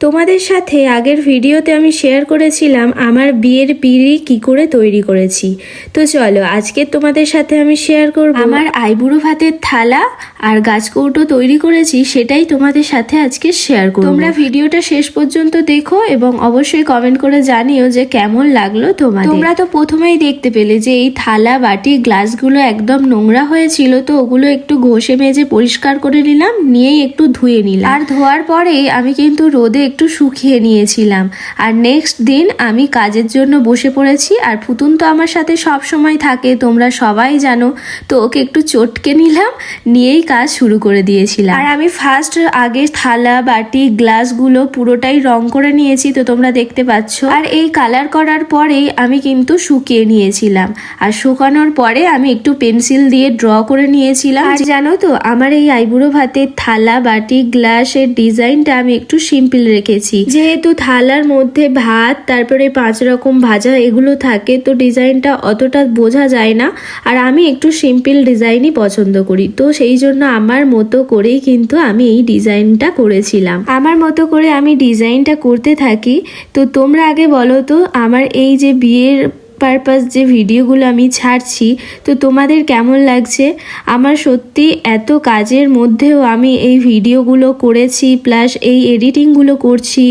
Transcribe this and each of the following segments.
তোমাদের সাথে আগের ভিডিওতে আমি শেয়ার করেছিলাম আমার বিয়ের পিড়ি কি করে তৈরি করেছি। তো চলো আজকে তোমাদের সাথে আমি শেয়ার করব। আমার আইবুড়ো ভাতের থালা আর গাছকৌটো তৈরি করেছি সেটাই তোমাদের সাথে আজকে শেয়ার করব। তোমরা ভিডিওটা শেষ পর্যন্ত দেখো এবং অবশ্যই কমেন্ট করে জানিও যে কেমন লাগল তোমাদের। তোমরা তো প্রথমেই দেখতে পেলে যে এই থালা বাটি গ্লাসগুলো একদম নোংরা হয়েছিল তো ওগুলো একটু ঘষে মেজে পরিষ্কার করে নিলাম নিয়েই একটু ধুয়ে নিলাম। আর ধোয়ার পরে আমি কিন্তু রোদে একটু শুকিয়ে নিয়েছিলাম। আর নেক্সট দিন আমি কাজের জন্য বসে পড়েছি আর পুতুন তো আমার সাথে সব সময় থাকে, তোমরা সবাই জানো। তো ওকে একটু চটকে নিলাম, নিয়েই কাজ শুরু করে দিয়েছিলাম। আর আমি ফার্স্ট আগে থালা, বাটি গ্লাসগুলো পুরোটাই রং করে নিয়েছি, তো তোমরা দেখতে পাচ্ছ। আর এই কালার করার পরেই আমি কিন্তু শুকিয়ে নিয়েছিলাম। আর শুকানোর পরে আমি একটু পেন্সিল দিয়ে ড্র করে নিয়েছিলাম। আর জানো তো, আমার এই আইবুড়ো ভাতের থালা, বাটি গ্লাসের ডিজাইনটা আমি একটু সিম্পল রেখেছি। যেহেতু থালার মধ্যে ভাত, তারপরে পাঁচ রকম ভাজা এগুলো থাকে, তো ডিজাইনটা অতটা বোঝা যায় না। আর আমি একটু সিম্পল ডিজাইনই পছন্দ করি। তো সেই জন্য আমার মতো করেই কিন্তু আমি এই ডিজাইনটা করেছিলাম। আমার মতো করে আমি ডিজাইনটা করতে থাকি। তো তোমরা আগে বলো তো, আমার এই যে বিয়ের পারপাস যে ভিডিওগুলো আমি ছাড়ছি, তো তোমাদের কেমন লাগছে? আমার সত্যি এত কাজের মধ্যেও আমি এই ভিডিওগুলো করেছি প্লাস এই এডিটিংগুলো করছি।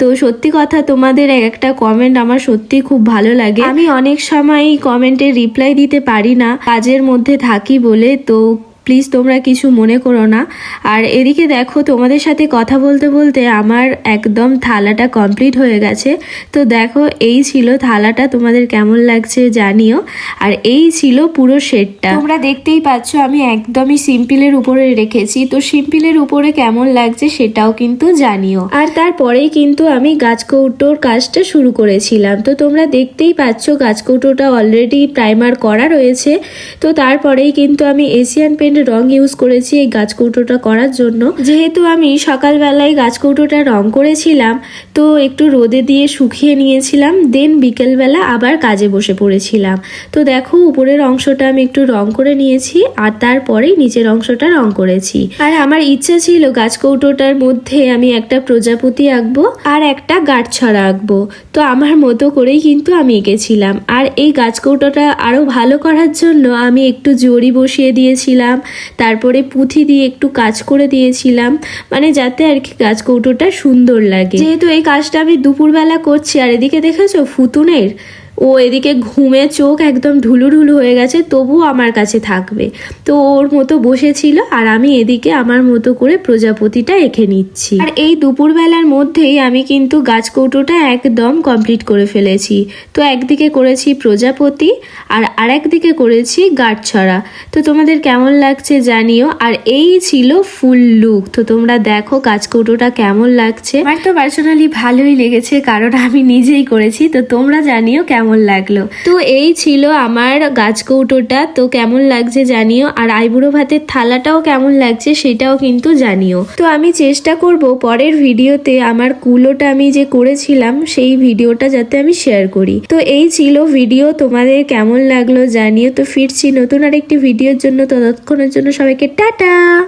তো সত্যি কথা তোমাদের এক একটা কমেন্ট আমার সত্যি খুব ভালো লাগে। আমি অনেক সময় কমেন্টের রিপ্লাই দিতে পারি না, কাজের মধ্যে থাকি বলে, তো প্লিজ তোমরা কিছু মনে করো না। আর এদিকে দেখো তোমাদের সাথে কথা বলতে বলতে আমার একদম থালাটা কমপ্লিট হয়ে গেছে। তো দেখো এই ছিল থালাটা তোমাদের কেমন লাগছে জানিও। আর এই ছিল পুরো সেটটা। তোমরা দেখতেই পাচ্ছ আমি একদমই সিম্পিলের উপরে রেখেছি। তো সিম্পিলের উপরে কেমন লাগছে সেটাও কিন্তু জানিও। আর তারপরেই কিন্তু আমি গাছকৌটোর কাজটা শুরু করেছিলাম। তো তোমরা দেখতেই পাচ্ছ গাছকৌটোটা অলরেডি প্রাইমার করা রয়েছে। তো তারপরেই কিন্তু আমি এশিয়ান পেন্ট রং ইউজ করেছি এই গাছ কৌটোটা করার জন্য। যেহেতু আমি সকালবেলায় গাছ কৌটোটা রং করেছিলাম, তো একটু রোদে দিয়ে শুকিয়ে নিয়েছিলাম দেন বিকেলবেলা আবার কাজে বসে পড়েছিলাম। তো দেখো, উপরের অংশটা আমি একটু রং করে নিয়েছি, আর তারপরেই নিচের অংশটা রং করেছি। আর আমার ইচ্ছা ছিল গাছ কৌটোটার মধ্যে আমি একটা প্রজাপতি আঁকবো, আর একটা গাঁটছড়া আঁকবো। তো আমার মতো করেই কিন্তু আমি এঁকেছিলাম। আর এই গাছ কৌটোটা আরও ভালো করার জন্য আমি একটু জড়ি বসিয়ে দিয়েছিলাম তারপরে পুঁথি দিয়ে একটু কাজ করে দিয়েছিলাম মানে যাতে আর কি গাছ কৌটোটা সুন্দর লাগে। যেহেতু এই কাজটা আমি দুপুরবেলা করছি, আর এদিকে দেখেছ, ফুতুনের? ও এদিকে ঘুমে চোখ একদম ঢুলু ঢুলু হয়ে গেছে তবুও আমার কাছে থাকবে। তো ওর মতো বসেছিল আর আমি এদিকে আমার মতো করে প্রজাপতিটা এঁকে নিচ্ছি। আর এই দুপুরবেলার মধ্যেই আমি কিন্তু গাছ কৌটোটা একদম কমপ্লিট করে ফেলেছি। তো একদিকে করেছি প্রজাপতি আর আরেকদিকে করেছি গাঁটছড়া। তো তোমাদের কেমন লাগছে জানিও। আর এই ছিল ফুল লুক। তো তোমরা দেখো গাছ কৌটোটা কেমন লাগছে। আমার তো পার্সোনালি ভালোই লেগেছে কারণ আমি নিজেই করেছি। তো তোমরা জানিও কেমন লাগল? তো এই ছিল আমার গাছ কৌটোটা। তো কেমন লাগছে জানিও। আর আইবুড়ো ভাতের থালাটাও কেমন লাগছে সেটাও কিন্তু জানিও। তো আমি চেষ্টা করব পরের ভিডিওতে আমার কুলোটা আমি যে করেছিলাম, সেই ভিডিওটা যাতে আমি শেয়ার করি। তো এই ছিল ভিডিও। তোমাদের কেমন লাগল জানিও। তো ফিরছি নতুন আরেকটি ভিডিওর জন্য। ততক্ষণের জন্য সবাইকে টাটা!